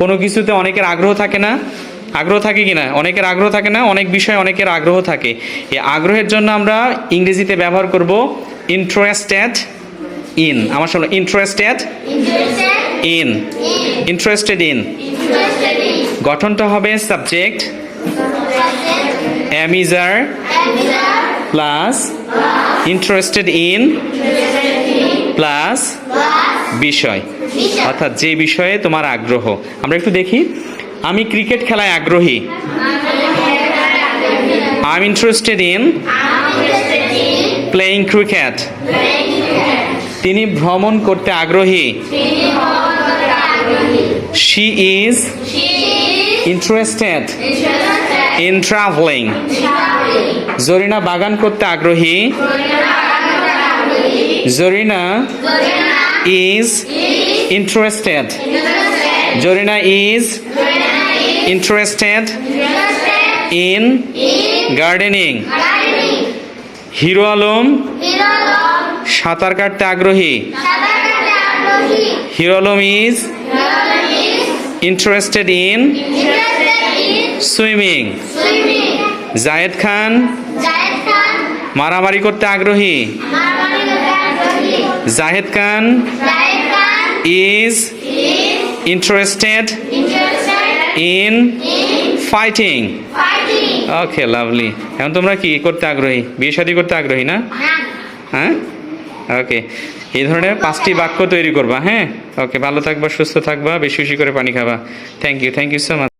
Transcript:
কোনো কিছুতে অনেকের আগ্রহ থাকে না। আগ্রহ থাকে কি না? অনেকের আগ্রহ থাকে না, অনেক বিষয়ে অনেকের আগ্রহ থাকে। এই আগ্রহের জন্য আমরা ইংরেজিতে ব্যবহার করব ইন্টারেস্টেড ইন আমার শোনো ইন্টারেস্টেড ইন ইন্টারেস্টেড ইন গঠনটা হবে সাবজেক্ট অ্যামিজার প্লাস ইন্টারেস্টেড ইন প্লাস বিষয়। অর্থাৎ যে বিষয়ে তোমার আগ্রহ। আমরা একটু দেখি। আমি ক্রিকেট খেলায় আগ্রহী। I am interested in playing cricket তিনি ভ্রমণ করতে আগ্রহী। She is interested in travelling Zarina বাগান করতে আগ্রহী। Zarina is interested Zarina is interested in gardening Hero Alam সাঁতার কাটতে আগ্রহী. Hero Alam is interested in swimming Zayed Khan মারামারি করতে আগ্রহী. Zahed Khan is interested in fighting okay lovely এখন তোমরা কি করতে আগ্রহী? বিয়ে শাদী করতে আগ্রহী না? হ্যাঁ। ওকে এই ধরনের পাঁচটি বাক্য তৈরি করবা হ্যাঁ? ওকে ভালো থাকবা সুস্থ থাকবা বেশি বেশি করে পানি খাবা। Thank you thank you so much